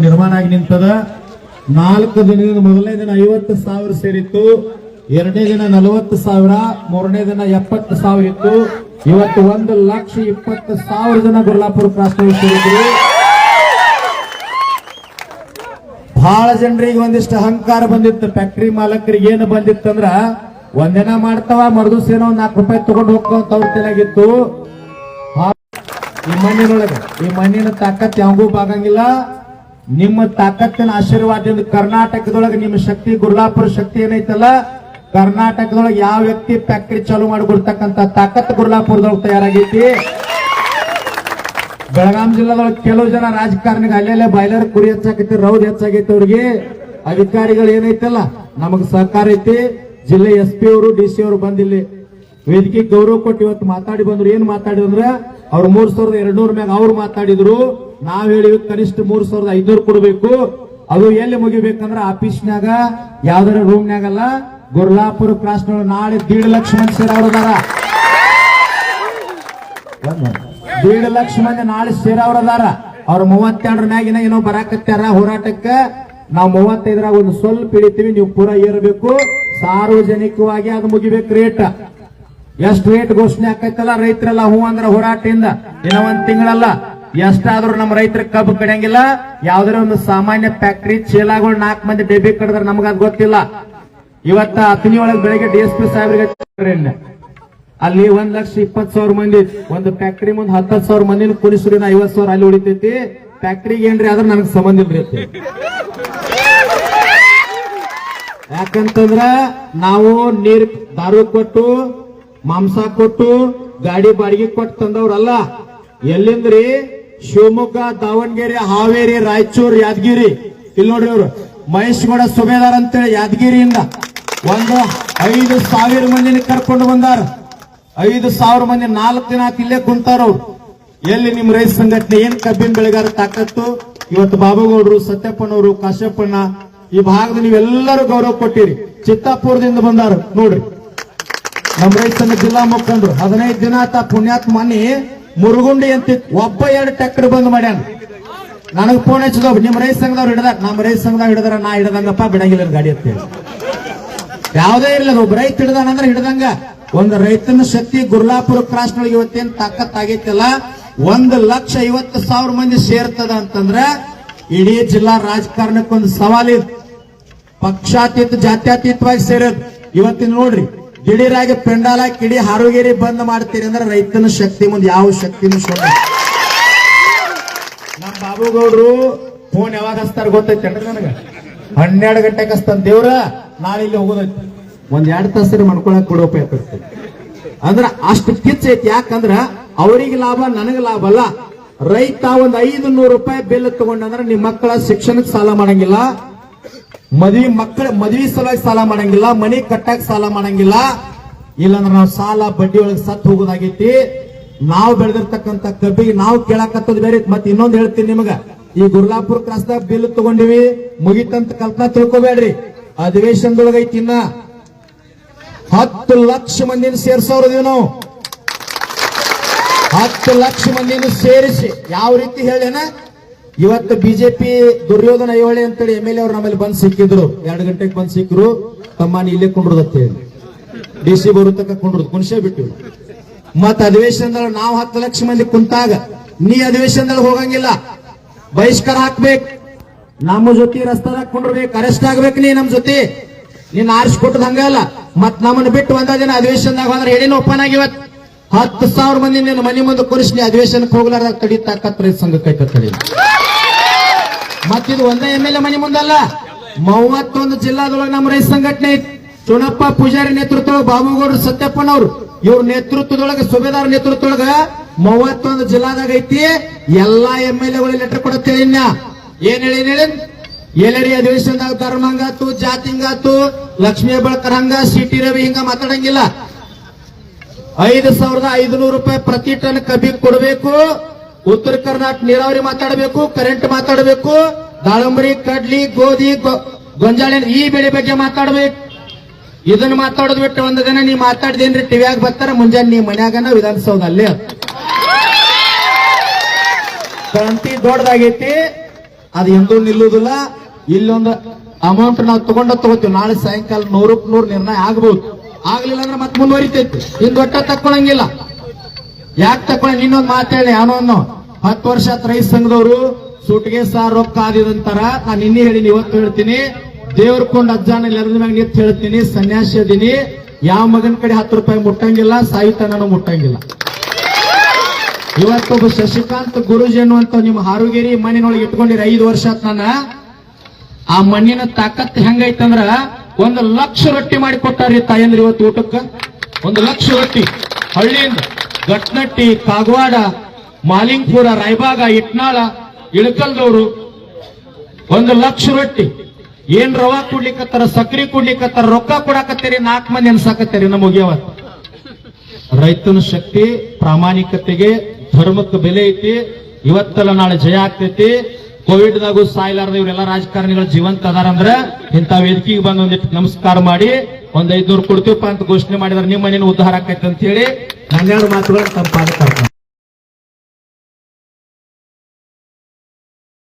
ನಿರ್ಮಾಣ ಆಗಿ ನಿಂತದ. ನಾಲ್ಕು ದಿನದಿಂದ ಮೊದಲನೇ ದಿನ ಐವತ್ತು ಸಾವಿರ ಸೇರಿತ್ತು. ಎರಡನೇ ದಿನ ನಲವತ್ತು ಸಾವಿರ, ಮೂರನೇ ದಿನ ಎಪ್ಪತ್ತು ಸಾವಿರ ಇತ್ತು. ಇವತ್ತು ಒಂದು ಲಕ್ಷ ಇಪ್ಪತ್ತು ಸಾವಿರ ಜನ ಗುರ್ಲಾಪುರ ಕ್ರಾಸ್ನಲ್ಲಿ ಸೇರಿದ್ರು. ಬಹಳ ಜನರಿಗೆ ಒಂದಿಷ್ಟು ಅಹಂಕಾರ ಬಂದಿತ್ತು. ಫ್ಯಾಕ್ಟ್ರಿ ಮಾಲಕರಿಗೆ ಏನು ಬಂದಿತ್ತಂದ್ರ ಒಂದಿನ ಮಾಡ್ತಾವ ಮರುದಿವಸ ಒಂದ್ ನಾಲ್ಕು ರೂಪಾಯಿ ತಗೊಂಡು ಹೋಗ್ತಾವಂತ ಅವ್ರ ಆ- ಈ ಮಣ್ಣಿನೊಳಗೆ, ಈ ಮಣ್ಣಿನ ತಾಕತ್ ಯಾವಾಗೂ ಬಾಗಂಗಿಲ್ಲ. ನಿಮ್ಮ ತಾಕತ್ತಿನ ಆಶೀರ್ವಾದದಿಂದ ಕರ್ನಾಟಕದೊಳಗೆ ನಿಮ್ಮ ಶಕ್ತಿ, ಗುರ್ಲಾಪುರ ಶಕ್ತಿ ಏನೈತಲ್ಲ, ಕರ್ನಾಟಕದೊಳಗೆ ಯಾವ ವ್ಯಕ್ತಿ ಫ್ಯಾಕ್ಟ್ರಿ ಚಾಲು ಮಾಡಿಕೊಡ್ತಕ್ಕಂತ ತಾಕತ್ ಗುರುಲಾಪುರದೊಳಗೆ ತಯಾರಾಗೈತಿ? ಬೆಳಗಾಂ ಜಿಲ್ಲಾದೊಳಗೆ ಕೆಲವು ಜನ ರಾಜಕಾರಣಿಗೆ ಅಲ್ಲೆಲ್ಲೇ ಬಾಯ್ಲರ್ ಕುರಿ ಹೆಚ್ಚಾಗೈತಿ ರೌದ್ ಹೆಚ್ಚಾಗೈತಿ ಅವ್ರಿಗೆ. ಅಧಿಕಾರಿಗಳು ಏನೈತಲ್ಲ, ನಮಗ್ ಸಹಕಾರ ಐತಿ. ಜಿಲ್ಲೆ ಎಸ್ ಪಿ ಅವರು ಡಿ ಸಿ ಅವರು ಬಂದಿಲ್ಲಿ ವೇದಿಕೆ ಗೌರವ ಕೊಟ್ಟು ಇವತ್ತು ಮಾತಾಡಿ ಬಂದ್ರು. ಏನ್ ಮಾತಾಡಿದ್ರ ಅವ್ರು ಮೂರ್ ಸಾವಿರದ ಎರಡ್ನೂರ ಮ್ಯಾಗ ಅವ್ರು ಮಾತಾಡಿದ್ರು. ನಾವ್ ಹೇಳಿವಿ ಕನಿಷ್ಠ ಮೂರ್ ಸಾವಿರದ ಐದ್ನೂರು ಕೊಡಬೇಕು. ಅದು ಎಲ್ಲಿ ಮುಗಿಬೇಕಂದ್ರ ಆಫೀಸ್ನ್ಯಾಗ ಯಾವ್ದಾರ ರೂಮ್ನ್ಯಾಗಲ್ಲ ಗುರ್ಲಾಪುರ ಕ್ರಾಸ್ ನಾಳೆ ದೀಡ್ ಲಕ್ಷ ಮಂದಿ ಸೇರವ್ರದಾರ. ದೀಡ್ ಲಕ್ಷ ಮಂದಿ ನಾಳೆ ಸೇರವ್ರದಾರ. ಅವ್ರ ಮೂವತ್ತೆರಡರ ಮ್ಯಾಗಿನ ಏನೋ ಬರಾಕತ್ಯಾರ ಹೋರಾಟಕ್ಕ. ನಾವು ಮೂವತ್ತೈದರಾಗ ಒಂದು ಸ್ವಲ್ಪ ಇಳಿತೀವಿ ನೀವು ಪೂರ ಏರಬೇಕು. ಸಾರ್ವಜನಿಕವಾಗಿ ಅದು ಮುಗಿಬೇಕು ರೇಟ್. ಎಷ್ಟು ರೇಟ್ ಘೋಷಣೆ ಆಕೈತಲ್ಲ ರೈತರೆಲ್ಲ ಹೂ ಅಂದ್ರೆ ಹೋರಾಟದಿಂದ. ಏನೋ ಒಂದ್ ತಿಂಗಳಲ್ಲ. ಎಷ್ಟಾದ್ರೂ ನಮ್ಮ ರೈತರ ಕಬ್ಬು ಕಡಿಯಂಗಿಲ್ಲ ಯಾವ್ದಾರ ಒಂದು ಸಾಮಾನ್ಯ ಫ್ಯಾಕ್ಟರಿ ಚೀಲಾಗಳು ನಾಲ್ಕು ಮಂದಿ ಡೆಬಿ ಕಡಿದ್ರೆ ನಮಗ ಅದು ಗೊತ್ತಿಲ್ಲ ಇವತ್ತ ಅತನಿ ಒಳಗೆ ಬೆಳಗ್ಗೆ ಡಿ ಎಸ್ ಪಿ ಸಾಹೇಬ್ರಿಗೆ ಅಲ್ಲಿ ಒಂದ್ ಲಕ್ಷ ಇಪ್ಪತ್ ಸಾವಿರ ಮಂದಿ. ಒಂದು ಫ್ಯಾಕ್ಟರಿ ಮುಂದ್ ಹತ್ತತ್ ಸಾವಿರ ಮಂದಿನ ನಾ ಐವತ್ ಸಾವಿರ ಅಲ್ಲಿ ಉಳಿತೈತಿ ಫ್ಯಾಕ್ಟ್ರಿಗೆ ಏನ್ರಿ ಆದ್ರೆ ನನಗೆ ಸಂಬಂಧ ಇಲ್ರಿ. ಯಾಕಂತಂದ್ರ ನಾವು ನೀರ್ ದಾರು ಕೊಟ್ಟು, ಮಾಂಸ ಕೊಟ್ಟು, ಗಾಡಿ ಬಾಡಿಗೆ ಕೊಟ್ಟು ತಂದವ್ರಲ್ಲ ಎಲ್ಲಿಂದ್ರಿ ಶಿವಮೊಗ್ಗ, ದಾವಣಗೆರೆ, ಹಾವೇರಿ, ರಾಯಚೂರು, ಯಾದಗಿರಿ. ಇಲ್ಲಿ ನೋಡ್ರಿ ಇವ್ರು. ಮಹೇಶ್ಗೌಡ ಸುಬೇದಾರ್ ಅಂತೇಳಿ ಯಾದಗಿರಿಯಿಂದ ಒಂದು ಐದು ಸಾವಿರ ಮಂದಿನ ಕರ್ಕೊಂಡು ಬಂದಾರ. ಐದು ಸಾವಿರ ಮಂದಿ ನಾಲ್ಕು ದಿನ ಇಲ್ಲೇ ಕುಂತಾರ ಅವ್ರು. ಎಲ್ಲಿ ನಿಮ್ ರೈತ ಸಂಘಟನೆ ಏನ್ ಕಬ್ಬಿನ ಬೆಳೆಗಾರ ತಾಕತ್ತು? ಇವತ್ತು ಬಾಬುಗೌಡರು, ಸತ್ಯಪ್ಪನವರು ಕಾಶ್ಯಪ್ಪಣ್ಣ ಈ ಭಾಗದ ನೀವೆಲ್ಲರೂ ಗೌರವ ಕೊಟ್ಟಿರಿ. ಚಿತ್ತಾಪುರದಿಂದ ಬಂದಾರ. ನೋಡ್ರಿ. ನಮ್ಮ ರೈತ ಸಂಘ ಜಿಲ್ಲಾ ಮುಖಂಡರು, ಹದಿನೈದು ದಿನ ಆತ ಪುಣ್ಯಾತ್ಮ ಮನಿ ಮುರುಗುಂಡಿ ಅಂತ ಒಬ್ಬ ಎರಡು ಟ್ರ್ಯಾಕ್ಟರ್ ಬಂದ್ ಮಾಡ್ಯಾನ. ನನಗ್ ಫೋನ್ ಹಚ್ಚಿದ ನಿಮ್ ರೈತ ಸಂಘದವ್ರು ಹಿಡ್ದಾರ. ನಮ್ಮ ರೈತ ಸಂಘದವ್ರು ಹಿಡಿದಾರ, ನಾ ಹಿಡ್ದಂಗಪ್ಪ, ಬಿಡಂಗಿಲ್ಲ ಗಾಡಿ ಅಂತೇಳಿ. ಯಾವುದೇ ಇರಲಿ ಒಬ್ಬ ರೈತ ಹಿಡ್ದಾನಂದ್ರೆ ಹಿಡ್ದಂಗ. ಒಂದು ರೈತನ ಶಕ್ತಿ ಗುರ್ಲಾಪುರ ಕ್ರಾಸ್ ನೊಳಗೆ ಇವತ್ತೇನ್ ತಾಕತ್ ಆಗೈತಲ್ಲ. ಒಂದ್ ಲಕ್ಷ ಐವತ್ತು ಸಾವಿರ ಮಂದಿ ಸೇರ್ತದ ಅಂತಂದ್ರ ಇಡೀ ಜಿಲ್ಲಾ ರಾಜಕಾರಣಕ್ಕೊಂದು ಸವಾಲಿದೆ ಪಕ್ಷಾತೀತ, ಜಾತ್ಯಾತೀತವಾಗಿ ಸೇರೋದು. ಇವತ್ತಿನ ನೋಡ್ರಿ ದಿಢೀರಾಗಿ ಪೆಂಡಾಲ, ಕಿಡಿ ಹಾರುಗೇರಿ ಬಂದ್ ಮಾಡ್ತೀರಿ ಅಂದ್ರೆ ರೈತನ ಶಕ್ತಿ ಮುಂದೆ ಯಾವ ಶಕ್ತಿನೂ ಶೋಧ ನಮ್ಮ ಬಾಬುಗೌಡ್ರು ಫೋನ್ ಯಾವಾಗ ಹಚ್ತಾರ ಗೊತ್ತೈತೆ ನನಗ? ಹನ್ನೆರಡು ಗಂಟೆಗೆ ಹಚ್ತಾನ ದೇವ್ರ, ನಾಳೆ ಇಲ್ಲಿ ಹೋಗೋದೈತಿ. ಒಂದ್ ಎರಡ್ ತಾಸರಿ ಮಾಡ್ಕೊಳಕ್ ಕೊಡೋ ಆಗ್ತೈತಿ ಅಂದ್ರ ಅಷ್ಟು ಕಿಚ್ ಐತಿ, ಯಾಕಂದ್ರ ಅವರಿಗೆ ಲಾಭ, ನನಗೆ ಲಾಭ ಅಲ್ಲ. ರೈತ ಒಂದ್ ಐದು ನೂರು ರೂಪಾಯಿ ಬಿಲ್ ತಗೊಂಡಂದ್ರ ನಿಮ್ ಮಕ್ಕಳ ಶಿಕ್ಷಣಕ್ಕೆ ಸಾಲ ಮಾಡಂಗಿಲ್ಲ. ಮದ್ವಿ ಮಕ್ಕಳ ಮದ್ವಿ ಸಲುವಾಗಿ ಸಾಲ ಮಾಡಂಗಿಲ್ಲ, ಮನೆ ಕಟ್ಟಕ್ ಸಾಲ ಮಾಡಂಗಿಲ್ಲ. ಇಲ್ಲಾಂದ್ರೆ ನಾವು ಸಾಲ ಬಡ್ಡಿ ಒಳಗೆ ಸತ್ ಹೋಗೋದಾಗೈತಿ. ನಾವು ಬೆಳೆದಿರ್ತಕ್ಕಂತ ಕಬ್ಬಿಗೆ ನಾವು ಕೇಳಕತ್ತದ ಬೇರೆ ಮತ್ತೆ ಇನ್ನೊಂದು ಹೇಳ್ತೀನಿ ನಿಮಗ. ಈ ಗುರ್ಲಾಪುರ ಕ್ರಾಸ್ದಾಗ ಬಿಲ್ ತಗೊಂಡಿವಿ. ಮುಗಿತಂತ ಕಲ್ಪನಾ ತಿಳ್ಕೊಬೇಡ್ರಿ. ಅಧಿವೇಶನದೊಳಗೈತಿ ಇನ್ನ. ಹತ್ತು ಲಕ್ಷ ಮಂದಿನ ಸೇರ್ಸೋರದೀವಿ ನಾವು. ಹತ್ತು ಲಕ್ಷ ಮಂದಿನ ಸೇರಿಸಿ. ಯಾವ ರೀತಿ ಹೇಳೇನ ಇವತ್ತು ಬಿಜೆಪಿ ದುರ್ಯೋಧನ ಐಹೊಳೆ ಅಂತೇಳಿ ಎಂ ಎಲ್ ಎ ಅವ್ರು ನಮ್ಮಲ್ಲಿ ಬಂದ್ ಸಿಕ್ಕಿದ್ರು. ಎರಡು ಗಂಟೆಗೆ ಬಂದ್ ಸಿಕ್ಕರು ತಮ್ಮ ಇಲ್ಲೇ ಹೇಳಿ ಡಿ ಸಿ ಬರೋ ತಕ್ಕ ಕುಂಡ್ರದ್. ಕುಣಿಸೇ ಬಿಟ್ಟು. ಮತ್ತೆ ಅಧಿವೇಶನದಲ್ಲಿ ನಾವು ಹತ್ತು ಲಕ್ಷ ಮಂದಿ ಕುಂತಾಗ ನೀ ಅಧಿವೇಶನದಲ್ಲಿ ಹೋಗಂಗಿಲ್ಲ. ಬಹಿಷ್ಕಾರ ಹಾಕ್ಬೇಕು. ನಮ್ಮ ಜೊತೆ ರಸ್ತಾದಾಗ ಕುಂಡ್ರಬೇಕು. ಅರೆಸ್ಟ್ ಆಗ್ಬೇಕು ನೀ ನಮ್ಮ ಜೊತೆ. ನೀನ್ ಆರಿಸ್ಕೊಟ್ಟದ ಹಂಗಲ್ಲ ಮತ್ ನಮ್ಮನ್ನ ಬಿಟ್ಟು ಒಂದ ದಿನ ಅಧಿವೇಶನದಾಗ ಹೋದ್ರೆ ಹೇಳಿನ ಓಪನ್ ಆಗಿವತ್ ಹತ್ತು ಸಾವಿರ ಮಂದಿ ನಿನ್ನ ಮನೆ ಮುಂದೆ ಕುರಿಸಿ ಅಧಿವೇಶನಕ್ಕೆ ಹೋಗ್ಲಾರ್ದಾಗ ತಡಿತಾ ತಾಕತ್ ಕೈ ಸಂಘಕ್ಕೆ ಕತ್ತಡಿ ತಡಿ ಮತ್ತಿದು ಒಂದೇ ಎಂ ಎಲ್ ಎ ಮನೆ ಮುಂದಲ್ಲ. ಮೂವತ್ತೊಂದು ಜಿಲ್ಲಾದೊಳಗೆ ನಮ್ಮ ರೈತ ಸಂಘಟನೆ ಐತಿ. ಚುನಪ್ಪ ಪೂಜಾರಿ ನೇತೃತ್ವದೊಳಗೆ ಬಾಬುಗೌಡರು ಸತ್ಯಪ್ಪನವ್ರು ಇವ್ರ ನೇತೃತ್ವದೊಳಗೆ ಸುಬೇದಾರ್ ನೇತೃತ್ವದೊಳಗ ಮೂವತ್ತೊಂದು ಜಿಲ್ಲಾದಾಗ ಐತಿ. ಎಲ್ಲಾ ಎಂ ಎಲ್ ಎಗಳು ಲೆಟರ್ ಕೊಡುತ್ತೇಳಿ ಏನ್ ಹೇಳಿ ಹೇಳಿ? ಎಲ್ಲೆಡೆ ಅಧಿವೇಶನದಾಗ ಧರ್ಮ ಹಂಗಾತು, ಜಾತಿ ಹಿಂಗಾತು, ಲಕ್ಷ್ಮೀ ಬಳಕರ್ ಹಂಗ, ಸಿಟಿ ರವಿ ಹಿಂಗ ಮಾತಾಡಂಗಿಲ್ಲ. ಐದು ಸಾವಿರದ ಐದುನೂರು ರೂಪಾಯಿ ಪ್ರತಿ ಟನ್ ಕಬ್ಬಿಗೆ ಕೊಡಬೇಕು. ಉತ್ತರ ಕರ್ನಾಟಕ ನೀರಾವರಿ ಮಾತಾಡಬೇಕು ಕರೆಂಟ್ ಮಾತಾಡಬೇಕು. ದಾಳಂಬರಿ, ಕಡ್ಲಿ, ಗೋಧಿ ಗೊಂಜಾಳ ಈ ಬೆಳೆ ಬಗ್ಗೆ ಮಾತಾಡ್ಬೇಕು. ಇದನ್ನ ಮಾತಾಡೋದು ಬಿಟ್ಟು ಒಂದು ದಿನ ನೀ ಮಾತಾಡ್ದೇನ್ರಿ, ಟಿವಿಯಾಗ ಬರ್ತಾರ, ಮುಂಜಾನೆ ನೀ ಮನ್ಯಾಗನ ವಿಧಾನಸೌಧ ಅಲ್ಲೇ ಕ್ರಾಂತಿ ದೊಡ್ಡದಾಗೈತಿ, ಅದು ಎಂದೂ ನಿಲ್ಲುವುದಿಲ್ಲ ಇಲ್ಲೊಂದು ಅಮೌಂಟ್ ನಾವು ತಗೊಂಡ ತಗೋತೀವಿ. ನಾಳೆ ಸಾಯಂಕಾಲ ನೂರಕ್ ನೂರು ನಿರ್ಣಯ ಆಗ್ಬಹುದು ಆಗ್ಲಿಲ್ಲ ಅಂದ್ರೆ ಮತ್ತೆ ಮುಂದುವರಿತೈತಿ. ಇನ್ ಒಟ್ಟ ತಕ್ಕೊಳಂಗಿಲ್ಲ. ಯಾಕೆ ತಕೊಳ್ಳ ಇನ್ನೊಂದು ಮಾತಾಡಿ ಅವನೊಂದು ಹತ್ತು ವರ್ಷ ರೈತ ಸಂಘದವರು. ಸೂಟಿಗೆ ಸಾರ್ ರೊಕ್ಕ ಆದಿದಂತಾರ ನಾನು ಇನ್ನೇ ಹೇಳಿನಿ, ಇವತ್ತು ಹೇಳ್ತೀನಿ. ದೇವ್ರ ಕೊಂಡ್ ಅಜ್ಜಾನ ಎಲ್ಲರ ಮ್ಯಾಗ ನಿಂತು ಹೇಳ್ತೀನಿ, ಸನ್ಯಾಸಿ ಅದೀನಿ. ಯಾವ ಮಗನ ಕಡೆ ಹತ್ತು ರೂಪಾಯಿ ಮುಟ್ಟಂಗಿಲ್ಲ, ಸಾಯಿತನನು ಮುಟ್ಟಂಗಿಲ್ಲ. ಇವತ್ತೊಬ್ಬ ಶಶಿಕಾಂತ್ ಗುರುಜಿ ಅನ್ನುವಂತ ನಿಮ್ಮ ಹಾರುಗೇರಿ ಮಣ್ಣಿನೊಳಗೆ ಇಟ್ಕೊಂಡಿರ ಐದು ವರ್ಷ ಆತ್ ನನ್ನ ಆ ಮಣ್ಣಿನ ತಾಕತ್ ಹೆಂಗೈತಂದ್ರ ಒಂದು ಲಕ್ಷ ರೊಟ್ಟಿ ಮಾಡಿ ಕೊಟ್ಟಾರಿ ತಾಯಂದ್ರ ಇವತ್ತು ಊಟಕ್ಕ. ಒಂದು ಲಕ್ಷ ರೊಟ್ಟಿ. ಹಳ್ಳಿಯಿಂದ ಗಟ್ನಟ್ಟಿ, ಕಾಗವಾಡ, ಮಾಲಿಂಗ್ಪುರ, ರಾಯಬಾಗ, ಇಟ್ನಾಳ ಇಳಕಲ್ದವರು ಒಂದು ಲಕ್ಷ ರೊಟ್ಟಿ. ಏನ್ ರವಾ ಕೊಡ್ಲಿಕ್ಕತ್ತಾರ ಸಕ್ರಿ ಕೊಡ್ಲಿಕ್ಕತ್ತಾರ ರೊಕ್ಕ ಕೊಡಾಕತ್ತೀರಿ, ನಾಲ್ಕು ಮಂದಿ ಅನ್ಸಾಕತ್ತೀರಿ ನಮಗೆ ಅವತ್ತು ರೈತನ ಶಕ್ತಿ, ಪ್ರಾಮಾಣಿಕತೆಗೆ, ಧರ್ಮಕ್ಕೆ ಬೆಲೆ ಐತಿ, ಇವತ್ತಲ್ಲ ನಾಳೆ ಜಯ ಆಗ್ತೈತಿ. ಕೋವಿಡ್ ದಾಗೂ ಸಾಯ್ಲಾರ್ದ ಇವರೆಲ್ಲ ರಾಜಕಾರಣಿಗಳ ಜೀವಂತ ಅದಾರಂದ್ರ ಇಂಥ ವೇದಿಕೆಗೆ ಬಂದು ಒಂದಿಟ್ಟು ನಮಸ್ಕಾರ ಮಾಡಿ, ಒಂದ್ ಐದ್ನೂರು ಕೊಡ್ತೀವಪ್ಪ ಅಂತ ಘೋಷಣೆ ಮಾಡಿದ್ರೆ. ನಿಮ್ಮ ಮನೇನು ಉದ್ಧಾರ ಆಕೈತೆ ಅಂತ ಹೇಳಿ ಹನ್ನೆರಡು ಮಾತುಗಳನ್ನು ತಂಪಾದ